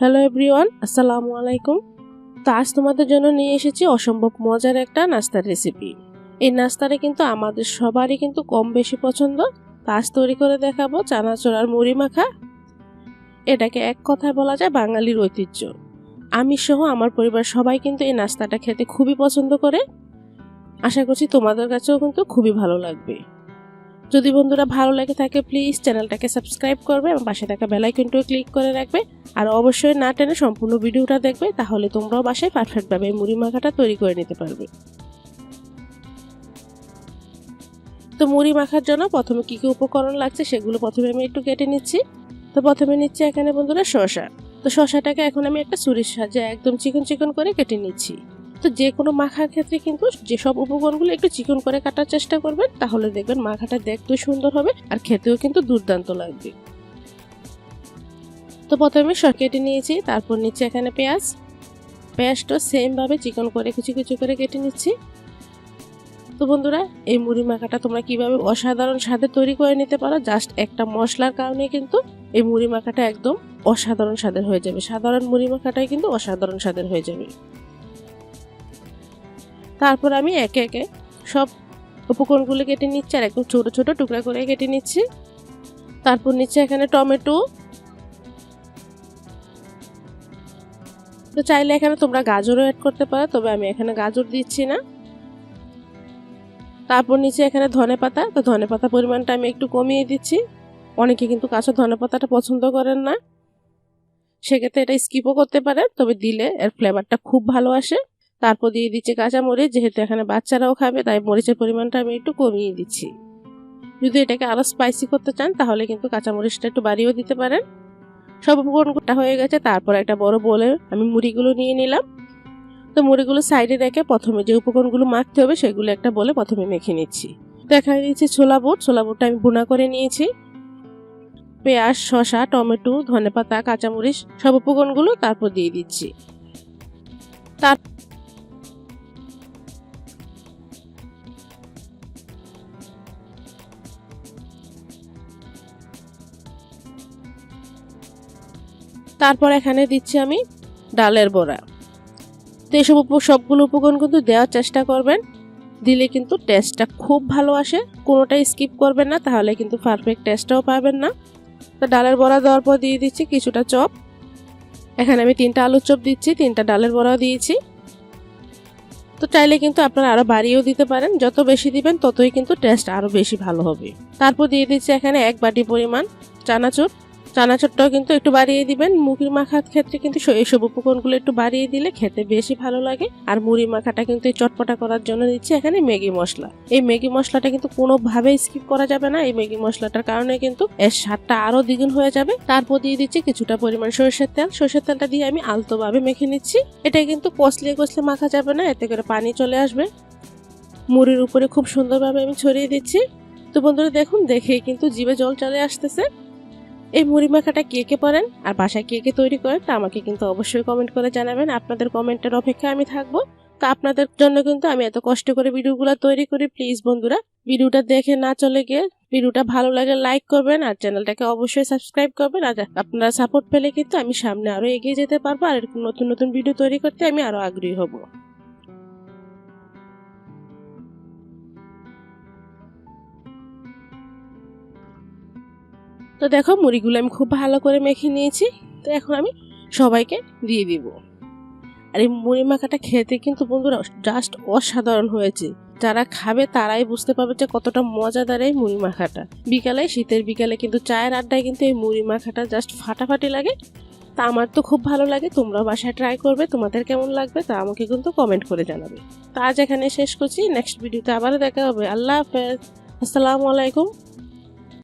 Hello everyone আসসালামু আলাইকুম। তো আজ তোমাদের জন্য নিয়ে এসেছি অসম্ভব মজার একটা নাস্তার রেসিপি এই নাস্তাটা কিন্তু আমাদের সবারই কিন্তু কম বেশি পছন্দ। তো আজ তৈরি করে দেখাবো চানাচুর আর মুড়ি মাখা। এটাকে এক কথায় বলা যায় বাঙালির ঐতিহ্য। আমি সহ আমার পরিবার সবাই কিন্তু এই নাস্তাটা খেতে খুবই পছন্দ করে। আশা করছি তোমাদের কাছেও কিন্তু খুবই ভালো লাগবে। যদি বন্ধুরা ভালো লাগে থাকে প্লিজ চ্যানেলটাকে সাবস্ক্রাইব করবে এবং পাশে থাকা বেলাইকনটিও ক্লিক করে রাখবে। আর অবশ্যই না টেনে সম্পূর্ণ ভিডিওটা দেখবে, তাহলে তোমরাও বাসায় পারফেক্টভাবে মুড়ি মাখাটা তৈরি করে নিতে পারবে। তো মুড়ি মাখার জন্য প্রথমে কী কী উপকরণ লাগছে সেগুলো প্রথমে আমি একটু কেটে নিচ্ছি। তো প্রথমে নিচ্ছি এখানে বন্ধুরা শসা। তো শসাটাকে এখন আমি একটা ছুরির সাহায্যে একদম চিকন চিকন করে কেটে নিচ্ছি। তো যে কোনো মাখার ক্ষেত্রে কিন্তু যেসব উপকরণগুলো একটু চিকন করে কাটার চেষ্টা করবেন, তাহলে দেখবেন মাখাটা দেখতেও সুন্দর হবে আর খেতেও কিন্তু দুর্দান্ত লাগবে। তো প্রথমে সর কেটে নিয়েছি, তারপর নিচ্ছি এখানে পেঁয়াজ। পেঁয়াজটা সেমভাবে চিকন করে কুচি কুচি করে কেটে নিচ্ছি। তো বন্ধুরা, এই মুড়ি মাখাটা তোমরা কীভাবে অসাধারণ স্বাদে তৈরি করে নিতে পারো, জাস্ট একটা মশলার কারণে কিন্তু এই মুড়ি মাখাটা একদম অসাধারণ স্বাদের হয়ে যাবে। সাধারণ মুড়ি মাখাটাই কিন্তু অসাধারণ স্বাদের হয়ে যাবে। তারপর আমি একে একে সব উপকরণগুলো কেটে নিচ্ছি, আর একদম ছোটো ছোট টুকরা করে কেটে নিচ্ছি। তারপর নিচ্ছে এখানে টমেটো। তো চাইলে এখানে তোমরা গাজরও অ্যাড করতে পারো, তবে আমি এখানে গাজর দিচ্ছি না। তারপর নিচে এখানে ধনে পাতা। তো ধনে পাতা পরিমাণটা আমি একটু কমিয়ে দিচ্ছি। অনেকে কিন্তু কাঁচা ধনে পাতাটা পছন্দ করেন না। সেক্ষেত্রে এটা স্কিপও করতে পারেন তবে দিলে এর ফ্লেভারটা খুব ভালো আসে। তারপর দিয়ে দিচ্ছি কাঁচা মরিচ যেহেতু এখানে বাচ্চারাও খাবে, তাই মরিচের পরিমাণটা আমি একটু কমিয়ে দিচ্ছি। যদি এটাকে আরও স্পাইসি করতে চান, তাহলে কিন্তু কাঁচা মরিচটা একটু বাড়িয়েও দিতে পারেন। সব উপকরণটা হয়ে গেছে, তারপর একটা বড় বলে আমি মুড়িগুলো নিয়ে নিলাম। তো মুড়িগুলো সাইডে রেখে প্রথমে যে উপকরণগুলো মাখতে হবে, সেগুলো একটা বলে প্রথমে মেখে নিচ্ছি। দেখা দিয়েছি ছোলা বুট, ছোলা বুটটা আমি বুনা করে নিয়েছি। পেঁয়াজ, শসা, টমেটো, ধনেপাতা, কাঁচামরিচ, সব উপকরণগুলো তারপর দিয়ে দিচ্ছি। তার তারপর এখানে দিচ্ছি আমি ডালের বড়া। তো এইসব উপ সবগুলো উপকরণ কিন্তু দেওয়ার চেষ্টা করবেন। দিলে কিন্তু টেস্টটা খুব ভালো আসে। কোনোটাই স্কিপ করবেন না, তাহলে কিন্তু পারফেক্ট টেস্টটাও পাবেন না। তো ডালের বড়া দেওয়ার পর দিয়ে দিচ্ছি কিছুটা চপ। এখানে আমি তিনটা আলুর চপ দিচ্ছি, তিনটা ডালের বড়াও দিয়েছি। তো চাইলে কিন্তু আপনারা আরও বাড়িয়েও দিতে পারেন। যত বেশি দিবেন, ততই কিন্তু টেস্ট আরও বেশি ভালো হবে। তারপর দিয়ে দিচ্ছি এখানে এক বাটি পরিমাণ চানাচুর। চানাচুরটাও কিন্তু একটু বাড়িয়ে দিবেন। মুড়ি মাখার ক্ষেত্রে কিন্তু এইসব উপকরণগুলো একটু বাড়িয়ে দিলে খেতে বেশি ভালো লাগে। আর মুড়ি মাখাটা কিন্তু এই চটপটা করার জন্য দিচ্ছি এখানে ম্যাগি মশলা। এই ম্যাগি মশলাটা কিন্তু কোনোভাবেই স্কিপ করা যাবে না। এই ম্যাগি মশলাটার কারণে কিন্তু এর স্বাদটা আরও দ্বিগুণ হয়ে যাবে। তারপর দিয়ে দিচ্ছি কিছুটা পরিমাণ সরষের তেল। সরষের তেলটা দিয়ে আমি আলতোভাবে মেখে নিচ্ছি। এটা কিন্তু কষলে কষলে মাখা যাবে না, এতে করে পানি চলে আসবে। মুড়ির উপরে খুব সুন্দরভাবে আমি ছড়িয়ে দিচ্ছি। তো বন্ধুরা দেখুন দেখে কিন্তু জিভে জল চলে আসতেছে। এই মুড়ি মাখাটা কে কে পারেন আর বাসায় কে কে তৈরি করেন তা আমাকে কিন্তু অবশ্যই কমেন্ট করে জানাবেন। আপনাদের কমেন্টের অপেক্ষায় আমি থাকব। তো আপনাদের জন্য কিন্তু আমি এত কষ্ট করে ভিডিওগুলো তৈরি করি। প্লিজ বন্ধুরা, ভিডিওটা দেখে না চলে গিয়ে ভিডিওটা ভালো লাগে লাইক করবেন আর চ্যানেলটাকে অবশ্যই সাবস্ক্রাইব করবেন। আর আপনারা সাপোর্ট পেলে কিন্তু আমি সামনে আরও এগিয়ে যেতে পারব। আর নতুন নতুন ভিডিও তৈরি করতে আমি আরও আগ্রহী হব। তো দেখো, মুড়িগুলো আমি খুব ভালো করে মেখে নিয়েছি। তো এখন আমি সবাইকে দিয়ে দিব। আর এই মুড়ি মাখাটা খেতে কিন্তু বন্ধুরা জাস্ট অসাধারণ হয়েছে। যারা খাবে তারাই বুঝতে পারবে যে কতটা মজাদার এই মুড়ি মাখাটা। বিকালে, শীতের বিকালে কিন্তু চায়ের আড্ডায় কিন্তু এই মুড়ি মাখাটা জাস্ট ফাটাফাটি লাগে। তা আমার তো খুব ভালো লাগে তোমরা বাসায় ট্রাই করবে, তোমাদের কেমন লাগবে তা আমাকে কিন্তু কমেন্ট করে জানাবে। তো আজ এখানে শেষ করছি নেক্সট ভিডিওতে আবারও দেখা হবে। আল্লাহ হাফেজ। আসসালামু আলাইকুম।